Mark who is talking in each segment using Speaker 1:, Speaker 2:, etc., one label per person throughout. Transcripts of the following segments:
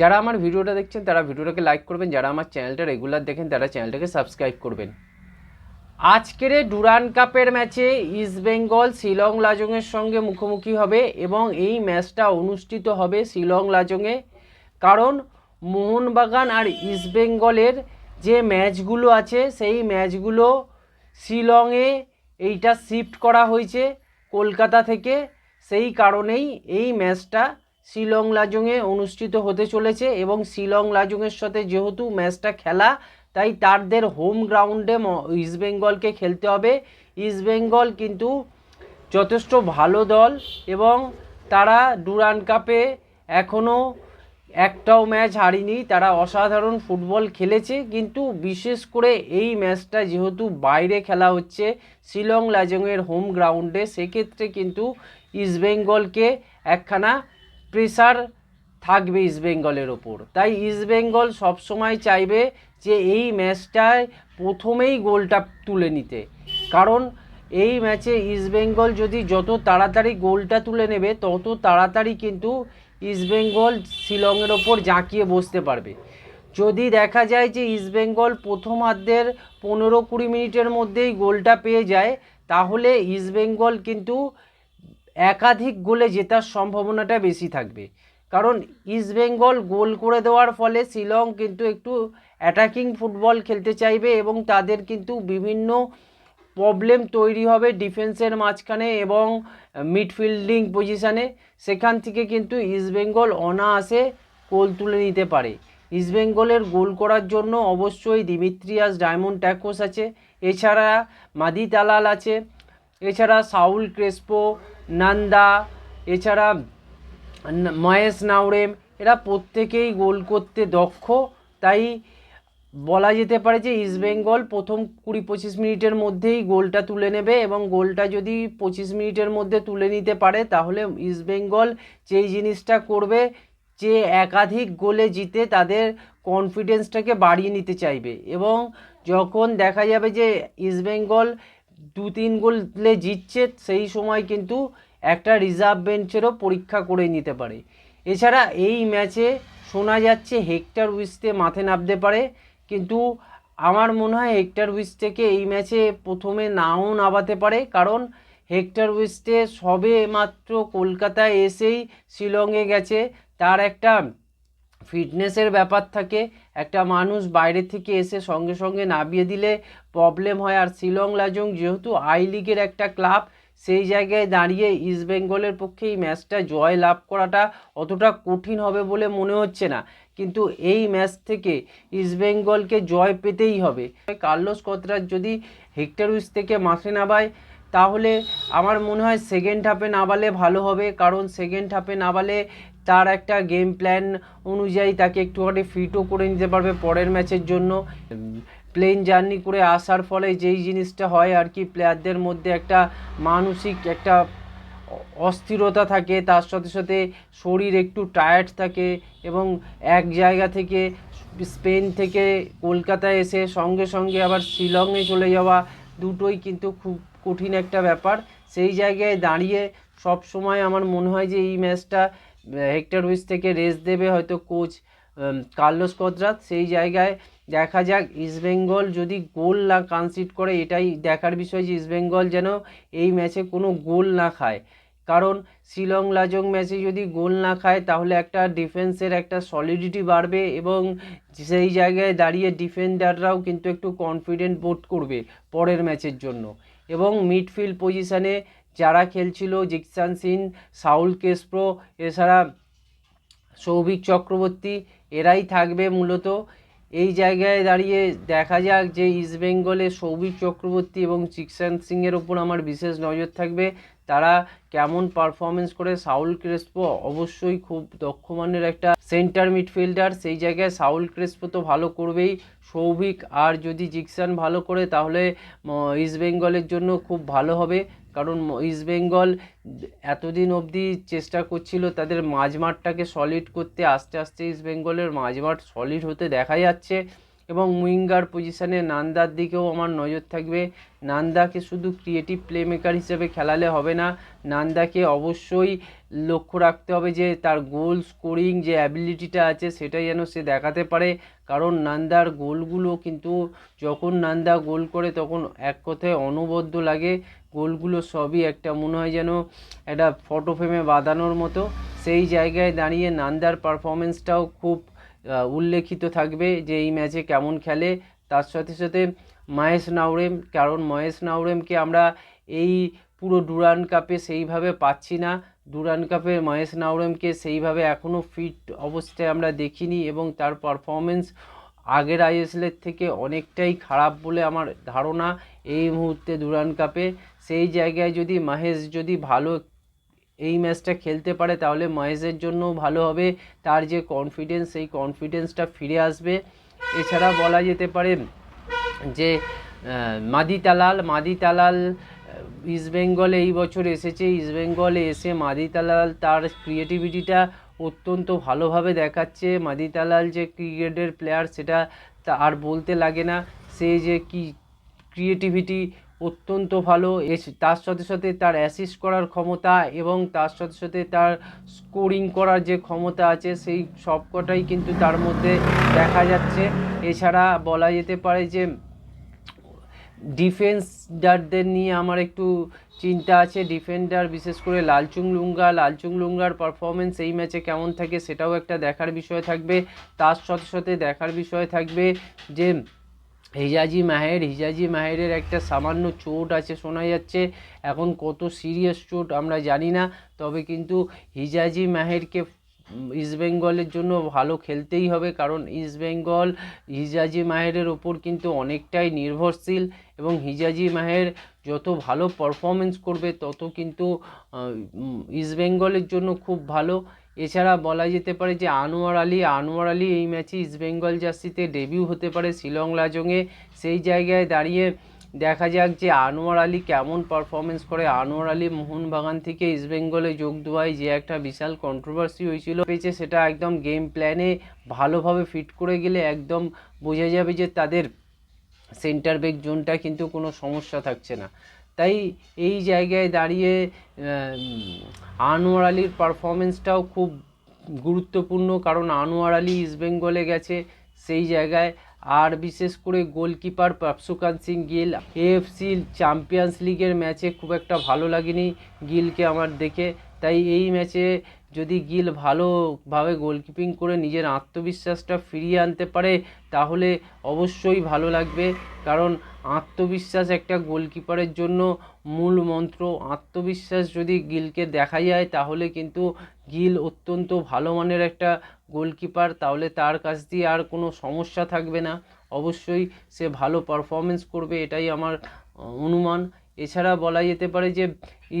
Speaker 1: যারা আমার ভিডিওটা দেখছেন, তারা ভিডিওটাকে লাইক করবেন। যারা আমার চ্যানেলটা রেগুলার দেখেন, তারা চ্যানেলটাকে সাবস্ক্রাইব করবেন। আজকের ডুরান কাপের ম্যাচে ইস্ট বেঙ্গল শিলং লাজংয়ের সঙ্গে মুখোমুখি হবে এবং এই ম্যাচটা অনুষ্ঠিত হবে শিলং লাজংয়ে। কারণ মোহনবাগান আর ইস্ট বেঙ্গলের যে ম্যাচগুলো আছে, সেই ম্যাচগুলো শিলংয়ে এইটা শিফট করা হয়েছে, কলকাতা থেকে। সেই কারণেই এই ম্যাচটা শিলং লাজংয়ে অনুষ্ঠিত হতে চলেছে এবং শিলং লাজংয়ের সাথে যেহেতু ম্যাচটা খেলা, তাই তাদের হোম গ্রাউন্ডে ইস্টবেঙ্গলকে খেলতে হবে। ইস্টবেঙ্গল কিন্তু যথেষ্ট ভালো দল এবং তারা ডুরান কাপে এখনও একটাও ম্যাচ হারিনি। তারা অসাধারণ ফুটবল খেলেছে, কিন্তু বিশেষ করে এই ম্যাচটা যেহেতু বাইরে খেলা হচ্ছে শিলং লাজংয়ের হোম গ্রাউন্ডে, সেক্ষেত্রে কিন্তু ইস্টবেঙ্গলকে একখানা প্রেসার থাকবে ইস্টবেঙ্গলের ওপর। তাই ইস্টবেঙ্গল সবসময় চাইবে যে এই ম্যাচটায় প্রথমেই গোলটা তুলে নিতে। কারণ এই ম্যাচে ইস্টবেঙ্গল যদি যত তাড়াতাড়ি গোলটা তুলে নেবে, তত তাড়াতাড়ি কিন্তু ইস্টবেঙ্গল শিলংয়ের ওপর জাঁকিয়ে বসতে পারবে। যদি দেখা যায় যে ইস্টবেঙ্গল প্রথমার্ধের পনেরো কুড়ি মিনিটের মধ্যেই গোলটা পেয়ে যায়, তাহলে ইস্টবেঙ্গল কিন্তু একাধিক গোলে জেতার সম্ভাবনাটা বেশি থাকবে। কারণ ইস্টবেঙ্গল গোল করে দেওয়ার ফলে শিলং কিন্তু একটু অ্যাটাকিং ফুটবল খেলতে চাইবে এবং তাদের কিন্তু বিভিন্ন প্রবলেম তৈরি হবে ডিফেন্সের মাঝখানে এবং মিডফিল্ডিং পজিশানে সেখান থেকে কিন্তু ইস্টবেঙ্গল অনায়াসে গোল তুলে নিতে পারে। ইস্টবেঙ্গলের গোল করার জন্য অবশ্যই দিমিত্রিয়াস, ডায়মন্ড ট্যাকোস আছে। এছাড়া মাদি তালাল আছে। এছাড়া সাউল ক্রেসপো, নান্দা, এছাড়া মহেশ নাওরেম এরা প্রত্যেকেই গোল করতে দক্ষ। তাই বলা যেতে পারে যে ইস্টবেঙ্গল প্রথম কুড়ি পঁচিশ মিনিটের মধ্যেই গোলটা তুলে নেবে এবং গোলটা যদি পঁচিশ মিনিটের মধ্যে তুলে নিতে পারে, তাহলে ইস্টবেঙ্গল যেই জিনিসটা করবে, যে একাধিক গোলে জিতে তাদের কনফিডেন্সটাকে বাড়িয়ে নিতে চাইবে। এবং যখন দেখা যাবে যে ইস্টবেঙ্গল দু তিন গোলে জিতছে, সেই সময় কিন্তু একটা রিজার্ভ বেঞ্চেরও পরীক্ষা করে নিতে পারে। এছাড়া এই ম্যাচে শোনা যাচ্ছে হেক্টর উইস্তে মাঠে নামতে পারে, কিন্তু আমার মনে হয় হেক্টর উইস্টেকে এই ম্যাচে প্রথমে নাও নামাতে পারে, কারণ হেক্টর উইস্টে সবে মাত্র কলকাতায় এসেই শিলংয়ে গেছে। তার একটা ফিটনেসের ব্যাপার থাকে, একটা মানুষ বাইরে থেকে এসে সঙ্গে সঙ্গে নামিয়ে দিলে প্রবলেম হয়। আর শিলং লাজং যেহেতু আই লিগের একটা ক্লাব সেই জায়গায় দাঁড়িয়ে ইস্টবেঙ্গলের পক্ষে এই ম্যাচটা জয় লাভ করাটা অতটা কঠিন হবে বলে মনে হচ্ছে না। কিন্তু এই ম্যাচ থেকে ইস্টবেঙ্গলকে জয় পেতেই হবে। কার্লোস কতরার যদি হেক্টর উইস থেকে মাঠে নামায়, তাহলে আমার মনে হয় সেকেন্ড হাফে নামালে ভালো হবে। কারণ সেকেন্ড হাফে নামালে তার একটা গেম প্ল্যান অনুযায়ী তাকে একটুখানি ফিটও করে নিতে পারবে পরের ম্যাচের জন্য। প্লেন জার্নি করে আসার ফলে যেই জিনিসটা হয় আর কি প্লেয়ারদের মধ্যে একটা মানসিক একটা অস্থিরতা থাকে, তার সাথে সাথে শরীর একটু টায়ার্ড থাকে এবং এক জায়গা থেকে স্পেন থেকে কলকাতায় এসে সঙ্গে সঙ্গে আবার শিলংয়ে চলে যাওয়া দুটোই কিন্তু খুব কঠিন একটা ব্যাপার। সেই জায়গায় দাঁড়িয়ে সব সময় আমার মনে হয় যে এই ম্যাচটা হেক্টর উইস থেকে রেস্ট দেবে হয়তো কোচ কার্লোস কদরাত। সেই জায়গায় দেখা যাক ইস্টবেঙ্গল যদি গোল না কনসিড করে, এটাই দেখার বিষয় যে ইস্টবেঙ্গল যেন এই ম্যাচে কোনো গোল না খায়। কারণ শিলং লাজং ম্যাচে যদি গোল না খায়, তাহলে একটা ডিফেন্সের একটা সলিডিটি বাড়বে এবং সেই জায়গায় দাঁড়িয়ে ডিফেন্ডাররাও কিন্তু একটু কনফিডেন্ট বোধ করবে পরের ম্যাচের জন্য। এবং মিডফিল্ড পজিশানে যারা খেলছিল, জিকসান সিন, সাউল কেসপ্রো, এছাড়া সৌভিক চক্রবর্তী, এরাই থাকবে মূলত। এই জায়গায় দাঁড়িয়ে দেখা যাক যে ইস্টবেঙ্গলে সৌভিক চক্রবর্তী এবং চিকসান সিংয়ের ওপর আমার বিশেষ নজর থাকবে। তারা কেমন পারফরমেন্স করে সাউল ক্রেসপো অবশ্যই খুব দক্ষমানের একটা সেন্টার মিডফিল্ডার সেই জায়গায় সাউল ক্রেসপো তো ভালো করবেই। সৌভিক আর যদি জিকসান ভালো করে, তাহলে ইস্টবেঙ্গলের জন্য খুব ভালো হবে। কারণ ইস্টবেঙ্গল এতদিন অবধি চেষ্টা করছিল তাদের মাঝমাঠটাকে সলিড করতে। আস্তে আস্তে ইস্টবেঙ্গলের মাঝমাঠ সলিড হতে দেখা যাচ্ছে। এবং উইঙ্গার পজিশনে নান্দার দিকেও আমার নজর থাকবে। নান্দাকে শুধু ক্রিয়েটিভ প্লেমেকার হিসেবে খেলালে হবে না, নান্দাকে অবশ্যই লক্ষ্য রাখতে হবে যে তার গোল স্কোরিং যে অ্যাবিলিটিটা আছে সেটা যেন সে দেখাতে পারে। কারণ নান্দার গোলগুলো কিন্তু যখন নান্দা গোল করে তখন এক কথায় অনবদ্য লাগে। গোলগুলো সবই একটা মনে হয় যেন একটা ফটো ফ্রেমে বাঁধানোর মতো। সেই জায়গায় দাঁড়িয়ে নান্দার পারফরমেন্সটাও খুব উল্লেখিত থাকবে যে এই ম্যাচে কেমন খেলে। তার সাথে সাথে মহেশ নাওরেম, কারণ মহেশ নাওরেমকে আমরা এই পুরো ডুরান কাপে সেইভাবে পাচ্ছি না। ডুরান কাপে মহেশ নাওরেমকে সেইভাবে এখনও ফিট অবস্থায় আমরা দেখিনি এবং তার পারফরমেন্স আগের আইএসএলের থেকে অনেকটাই খারাপ বলে আমার ধারণা এই মুহূর্তে ডুরান কাপে। সেই জায়গায় যদি মহেশ যদি ভালো এই ম্যাচটা খেলতে পারে, তাহলে মহেশের জন্যও ভালো হবে। তার যে কনফিডেন্স সেই কনফিডেন্সটা ফিরে আসবে। এছাড়া বলা যেতে পারে যে মাদি তালাল মাদি তালাল ইস্টবেঙ্গলে এই বছর এসেছে। ইস্টবেঙ্গলে এসে মাদি তালাল তার ক্রিয়েটিভিটিটা অত্যন্ত ভালোভাবে দেখাচ্ছে। মাদি তালাল যে ক্রিকেটের প্লেয়ার সেটা আর বলতে লাগে না। সে যে কি ক্রিয়েটিভিটি অত্যন্ত ভালো। তার সাথে সাথে তার অ্যাসিস্ট করার ক্ষমতা এবং তার সাথে সাথে তার স্কোরিং করার যে ক্ষমতা আছে, সেই সবকটাই কিন্তু তার মধ্যে দেখা যাচ্ছে। এছাড়া বলা যেতে পারে যে ডিফেন্সডারদের নিয়ে আমার একটু চিন্তা আছে। ডিফেন্ডার বিশেষ করে লালচুং লুঙ্গা, লালচুং লুঙ্গার পারফরমেন্স এই ম্যাচে কেমন থাকে সেটাও একটা দেখার বিষয় থাকবে। তার সাথে সাথে দেখার বিষয় থাকবে যে হিজাজি মাহের, হিজাজি মাহেরের একটা সামান্য চোট আছে শোনা যাচ্ছে। এখন কত সিরিয়াস চোট আমরা জানি না, তবে কিন্তু হিজাজি মাহেরকে ইস্টবেঙ্গলের জন্য ভালো খেলতেই হবে, কারণ ইস্টবেঙ্গল হিজাজি মাহেরের ওপর কিন্তু অনেকটাই নির্ভরশীল এবং হিজাজি মাহের যত ভালো পারফরমেন্স করবে, তত কিন্তু ইস্টবেঙ্গলের জন্য খুব ভালো। এছাড়া বলা যেতে পারে যে আনোয়ার আলী আনোয়ার আলী এই ম্যাচে ইস্টবেঙ্গল জার্সিতে ডেবিউ হতে পারে শিলং লাজংয়ে। সেই জায়গায় দাঁড়িয়ে দেখা যাক যে আনোয়ার আলী কেমন পারফরমেন্স করে। আনোয়ার আলী মোহনবাগান থেকে ইস্টবেঙ্গলে যোগ দেওয়ায় যে একটা বিশাল কন্ট্রোভার্সি হয়েছিল, পেয়েছে সেটা একদম গেম প্ল্যানে ভালোভাবে ফিট করে গেলে একদম বোঝা যাবে যে তাদের সেন্টার ব্যাক জোনটা কিন্তু কোনো সমস্যা থাকছে না। তাই এই জায়গায় দাঁড়িয়ে আনোয়ার আলীর পারফরমেন্সটাও খুব গুরুত্বপূর্ণ কারণ আনোয়ার আলী ইস্টবেঙ্গলে গেছে সেই জায়গায়। আর বিশেষ করে goalkeeper Prabhsukhan Singh Gill AFC Champions লিগের ম্যাচে খুব একটা ভালো লাগেনি গিলকে আমার দেখে। তাই এই ম্যাচে যদি গিল ভালোভাবে গোলকিপিং করে নিজের আত্মবিশ্বাসটা ফিরিয়ে আনতে পারে, তাহলে অবশ্যই ভালো লাগবে। কারণ আত্মবিশ্বাস একটা গোলকিপারের জন্য মূল মন্ত্র। আত্মবিশ্বাস যদি গিলকে দেখা যায়, তাহলে কিন্তু গিল অত্যন্ত ভালো মানের একটা গোলকিপার। তাহলে তার কাছ দিয়ে আর কোনো সমস্যা থাকবে না। অবশ্যই সে ভালো পারফরমেন্স করবে, এটাই আমার অনুমান। এছাড়া বলা যেতে পারে যে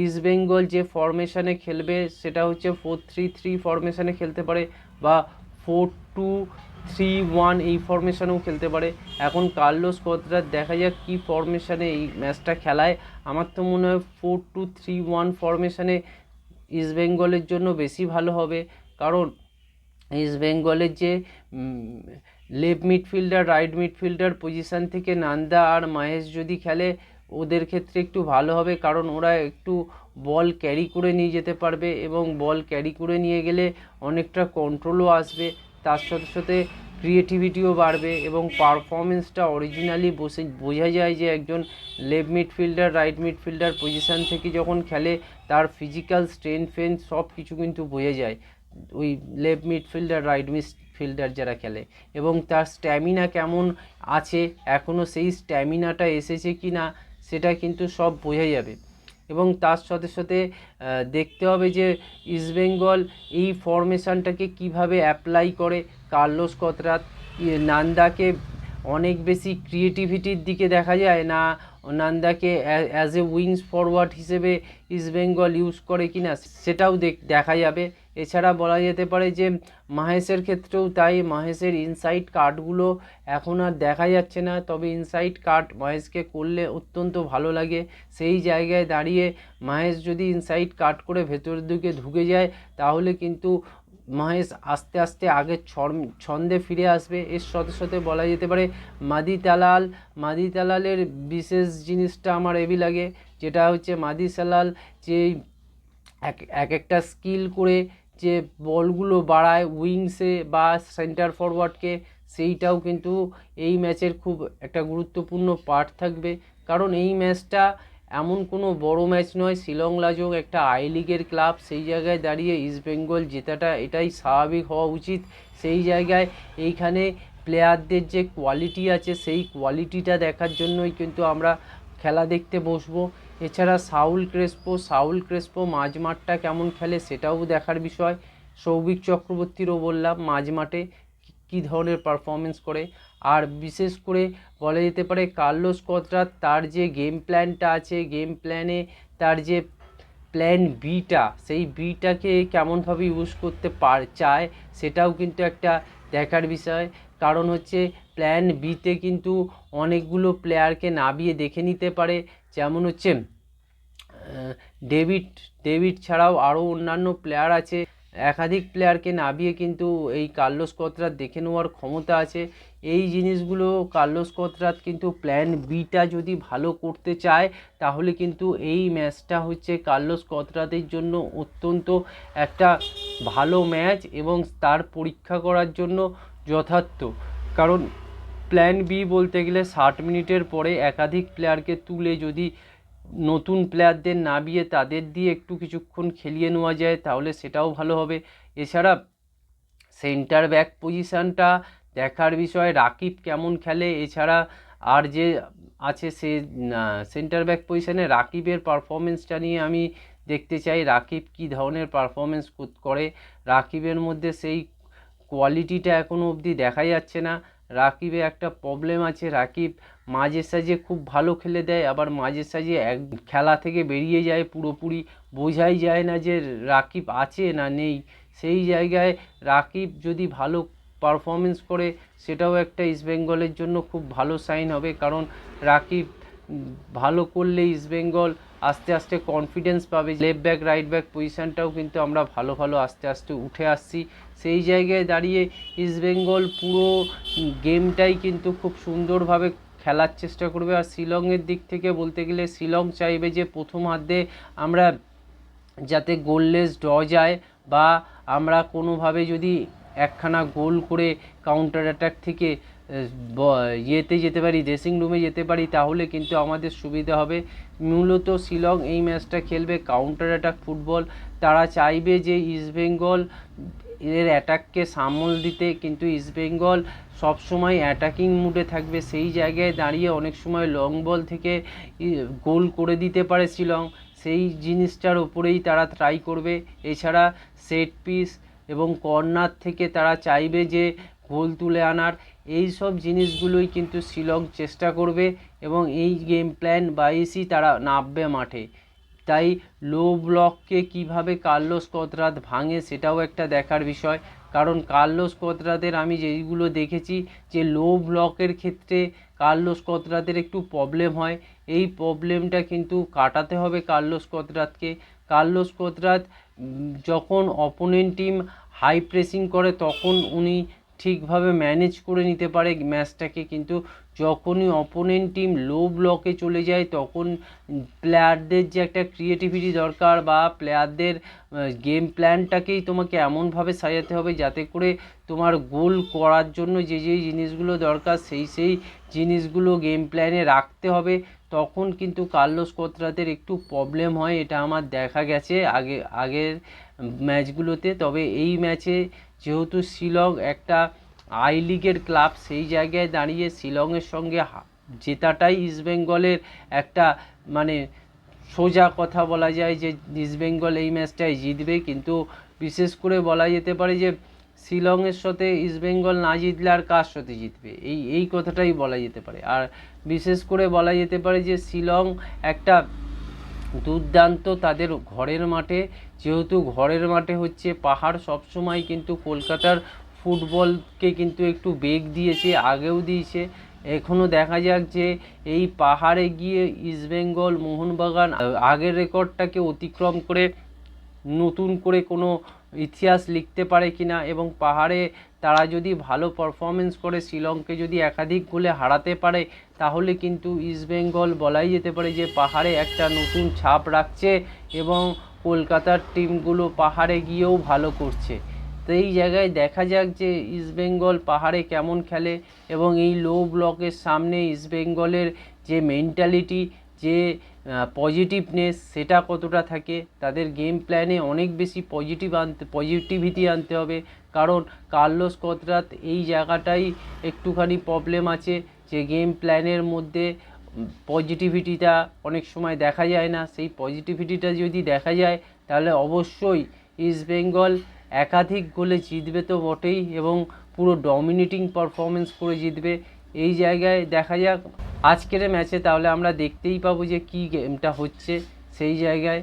Speaker 1: ইস্টবেঙ্গল যে ফরমেশনে খেলবে, সেটা হচ্ছে ফোর থ্রি থ্রি ফরমেশনে খেলতে পারে বা ফোর টু থ্রি ওয়ান এই ফরমেশনেও খেলতে পারে। এখন কার্লোস কোদ্রার দেখা যাক কী ফরমেশনে এই ম্যাচটা খেলায়। আমার তো মনে হয় ফোর টু থ্রি ওয়ান ফরমেশনে ইস্টবেঙ্গলের জন্য বেশি ভালো হবে। কারণ ইস্টবেঙ্গলের যে left midfielder right midfielder position থেকে নান্দা আর মহেশ যদি খেলে ওদের ক্ষেত্রে একটু ভালো হবে, কারণ ওরা একটু বল ক্যারি করে নিয়ে যেতে পারবে এবং বল ক্যারি করে নিয়ে গেলে অনেকটা কন্ট্রোলও আসবে। তার সাথে সাথে ক্রিয়েটিভিটিও বাড়বে এবং পারফরমেন্সটা অরিজিনালি বসে, বোঝা যায় যে একজন left midfielder right midfielder position থেকে যখন খেলে, তার ফিজিক্যাল স্ট্রেংথ ফেন সব কিছু কিন্তু বোঝা যায়। ওই লেফট মিডফিল্ডার রাইট মিডফিল্ডার যারা খেলে। এবং তার স্ট্যামিনা কেমন আছে? এখনও সেই স্ট্যামিনাটা এসেছে কি না সেটা কিন্তু সব বোঝা যাবে। এবং তার সাথে সাথে দেখতে হবে যে ইস্টবেঙ্গল এই ফরমেশানটাকে কীভাবে অ্যাপ্লাই করে। কার্লোস কতরাত নান্দাকে অনেক বেশি ক্রিয়েটিভিটির দিকে দেখা যায় না। নান্দাকে অ্যাজ এ উইংস ফরওয়ার্ড হিসেবে ইস্টবেঙ্গল ইউজ করে কিনা সেটাও দেখ- যাবে। এছাড়া বলা যেতে পারে যে মাহেশের ক্ষেত্রেও তাই মাহেশের ইনসাইড কাটগুলো এখন আর দেখা যাচ্ছে না। তবে ইনসাইড কাট মহেশকে করলে অত্যন্ত ভালো লাগে। সেই জায়গায় দাঁড়িয়ে মাহেশ যদি ইনসাইড কাট করে ভেতরের দিকে ঢুকে যায়, তাহলে কিন্তু মহেশ আস্তে আস্তে আগের ছন্দে ফিরে আসবে। এর সাথে সাথে বলা যেতে পারে মাদি তালাল। মাদি তালালের বিশেষ জিনিসটা আমার এবি লাগে, যেটা হচ্ছে মাদি সালাল যে এক এক একটা স্কিল করে যে বলগুলো বাড়ায় উইংসে বা সেন্টার ফরওয়ার্ডকে সেইটাও কিন্তু এই ম্যাচের খুব একটা গুরুত্বপূর্ণ পার্ট থাকবে। কারণ এই ম্যাচটা এমন কোনো বড় ম্যাচ নয়, শিলং লাজং একটা আই লিগের ক্লাব, সেই জায়গায় দাঁড়িয়ে ইস্টবেঙ্গল জেতাটা এটাই স্বাভাবিক হওয়া উচিত। সেই জায়গায় এইখানে প্লেয়ারদের যে কোয়ালিটি আছে, সেই কোয়ালিটিটা দেখার জন্যই কিন্তু আমরা খেলা দেখতে বসবো। এছাড়া সাউল ক্রেসপো সাউল ক্রেসপো মাঝমাঠটা কেমন খেলে সেটাও দেখার বিষয়। সৌভিক চক্রবর্তীরও বললাম মাঝমাঠে কী ধরনের পারফরমেন্স করে। আর বিশেষ করে বলা যেতে পারে কার্লোস কতরাত তার যে গেম প্ল্যানটা আছে, গেম প্ল্যানে তার যে প্ল্যান বিটা, সেই বিটাকে কেমনভাবে ইউজ করতে পার, চায়, সেটাও কিন্তু একটা দেখার বিষয়। কারণ হচ্ছে প্ল্যান বিতে কিন্তু অনেকগুলো প্লেয়ারকে নামিয়ে দেখে নিতে পারে। যেমন হচ্ছে ডেভিড ডেভিড ছাড়াও আরও অন্যান্য প্লেয়ার আছে। একাধিক প্লেয়ারকে নামিয়ে কিন্তু এই কার্লোস কতরাত দেখে নেওয়ার ক্ষমতা আছে। এই জিনিসগুলো কার্লোস কতরাত কিন্তু প্ল্যান বিটা যদি ভালো করতে চায়, তাহলে কিন্তু এই ম্যাচটা হচ্ছে কার্লোস কতরাতের জন্য অত্যন্ত একটা ভালো ম্যাচ এবং তার পরীক্ষা করার জন্য যথার্থ। কারণ প্ল্যান বি বলতে গেলে ষাট মিনিটের পরে একাধিক প্লেয়ারকে তুলে যদি নতুন প্লেয়ারদের নামিয়ে তাদের দিয়ে একটু কিছুক্ষণ খেলিয়ে নেওয়া যায়, তাহলে সেটাও ভালো হবে। এছাড়া সেন্টার ব্যাক পজিশানটা দেখার বিষয় রাকিব কেমন খেলে, এছাড়া আর যে আছে সে সেন্টার ব্যাক পজিশানে রাকিবের পারফরমেন্সটা নিয়ে আমি দেখতে চাই, রাকিব কী ধরনের পারফরমেন্স করে রাকিবের মধ্যে সেই কোয়ালিটিটা এখনও অবধি দেখা যাচ্ছে না। রাকিবে একটা প্রবলেম আছে, রাকিব মাঝে সাজে খুব ভালো খেলে দেয়, আবার মাঝে সাজে এক খেলা থেকে বেরিয়ে যায়, পুরোপুরি বোঝাই যায় না যে রাকিব আছে না নেই। সেই জায়গায় রাকিব যদি ভালো পারফরমেন্স করে, সেটাও একটা ইস্টবেঙ্গলের জন্য খুব ভালো সাইন হবে। কারণ রাকিব ভালো করলে ইস্টবেঙ্গল আস্তে আস্তে কনফিডেন্স পাবে। লেফট ব্যাক রাইট ব্যাক পজিশানটাও কিন্তু আমরা ভালো ভালো আস্তে আস্তে উঠে আসছি। সেই জায়গায় দাঁড়িয়ে ইস্টবেঙ্গল পুরো গেমটাই কিন্তু খুব সুন্দরভাবে খেলার চেষ্টা করবে। আর শিলংয়ের দিক থেকে বলতে গেলে শিলং চাইবে যে প্রথমার্ধে আমরা যাতে গোললেস ড্র যায় বা আমরা কোনোভাবে যদি একখানা গোল করে কাউন্টার অ্যাটাক থেকে ইয়েতে যেতে পারি ড্রেসিং রুমে যেতে পারি, তাহলে কিন্তু আমাদের সুবিধা হবে। মূলত শিলং এই ম্যাচটা খেলবে কাউন্টার অ্যাটাক ফুটবল তারা চাইবে যে ইস্টবেঙ্গল এর অ্যাটাককে সামল দিতে, কিন্তু ইস্টবেঙ্গল সবসময় অ্যাটাকিং মুডে থাকবে। সেই জায়গায় দাঁড়িয়ে অনেক সময় লং বল থেকে গোল করে দিতে পারে শিলং। সেই জিনিসটার ওপরেই তারা ট্রাই করবে। এছাড়া সেট পিস এবং কর্নার থেকে তারা চাইবে যে গোল তুলে আনার। এই সব জিনিসগুলোই কিন্তু শিলং চেষ্টা করবে এবং এই গেম প্ল্যান বাইসই তারা নামবে মাঠে। তাই লো ব্লককে কীভাবে কার্লোস কতরাত ভাঙে সেটাও একটা দেখার বিষয়। কারণ কার্লোস কতরাতের আমি যেইগুলো দেখেছি যে লো ব্লকের ক্ষেত্রে কার্লোস কতরাতের একটু প্রবলেম হয়। এই প্রবলেমটা কিন্তু কাটাতে হবে কার্লোস কতরাতকে কার্লোস কতরাত উম, যখন অপোনেন্ট টিম হাই প্রেসিং করে তখন উনি ঠিকভাবে ম্যানেজ করে নিতে পারে ম্যাচটাকে। কিন্তু যখনই অপোনেন্ট টিম লো ব্লকে চলে যায়, তখন প্লেয়ারদের যে একটা ক্রিয়েটিভিটি দরকার বা প্লেয়ারদের গেম প্ল্যানটাকেই তোমাকে এমনভাবে সাজাতে হবে যাতে করে তোমার গোল করার জন্য যে যে জিনিসগুলো দরকার, সেই সেই জিনিসগুলো গেম প্ল্যানে রাখতে হবে। তখন কিন্তু কার্লোস কোতরাতের একটু প্রবলেম হয়, এটা আমার দেখা গেছে আগে, আগের ম্যাচগুলোতে তবে এই ম্যাচে যেহেতু শিলং একটা আই লিগের ক্লাব, সেই জায়গায় দাঁড়িয়ে শিলংয়ের সঙ্গে জেতাটাই ইস্টবেঙ্গলের একটা মানে সোজা কথা বলা যায় যে ইস্টবেঙ্গল এই ম্যাচটায় জিতবে। কিন্তু বিশেষ করে বলা যেতে পারে যে শিলংয়ের সাথে ইস্টবেঙ্গল না জিতলে আর কার সাথে জিতবে? এই এই কথাটাই বলা যেতে পারে। আর বিশেষ করে বলা যেতে পারে যে শিলং একটা দুর্দান্ত তাদের ঘরের মাঠে, যেহেতু ঘরের মাঠে হচ্ছে পাহাড় সবসময় কিন্তু কলকাতার ফুটবলকে কিন্তু একটু বেগ দিয়েছে, আগেও দিয়েছে। এখনও দেখা যাক যে এই পাহাড়ে গিয়ে ইস্টবেঙ্গল মোহনবাগান, আগের রেকর্ডটাকে অতিক্রম করে নতুন করে কোনো ইতিহাস লিখতে পারে কিনা এবং পাহাড়ে তারা যদি ভালো পারফরমেন্স করে, শিলংকে যদি একাধিক গোলে হারাতে পারে, তাহলে কিন্তু ইস্টবেঙ্গল বলাই যেতে পারে যে পাহাড়ে একটা নতুন ছাপ রাখছে এবং কলকাতার টিমগুলো পাহাড়ে গিয়েও ভালো করছে। তো এই জায়গায় দেখা যাক যে ইস্টবেঙ্গল পাহাড়ে কেমন খেলে এবং এই লো ব্লকের সামনে ইস্টবেঙ্গলের যে মেন্টালিটি যে পজিটিভনেস সেটা কতটা থাকে, তাদের গেম প্ল্যানে অনেক বেশি পজিটিভ আনতে পজিটিভিটি আনতে হবে। কারণ কার্লোস কতরাত এই জায়গাটাই একটুখানি প্রবলেম আছে যে গেম প্ল্যানের মধ্যে পজিটিভিটিটা অনেক সময় দেখা যায় না। সেই পজিটিভিটিটা যদি দেখা যায়, তাহলে অবশ্যই ইস্টবেঙ্গল একাধিক গোলে জিতবে তো বটেই এবং পুরো ডমিনেটিং পারফরমেন্স করে জিতবে। এই জায়গায় দেখা যাক। আজকের ম্যাচে তাহলে আমরা দেখতেই পাবো যে কী গেমটা হচ্ছে সেই জায়গায়।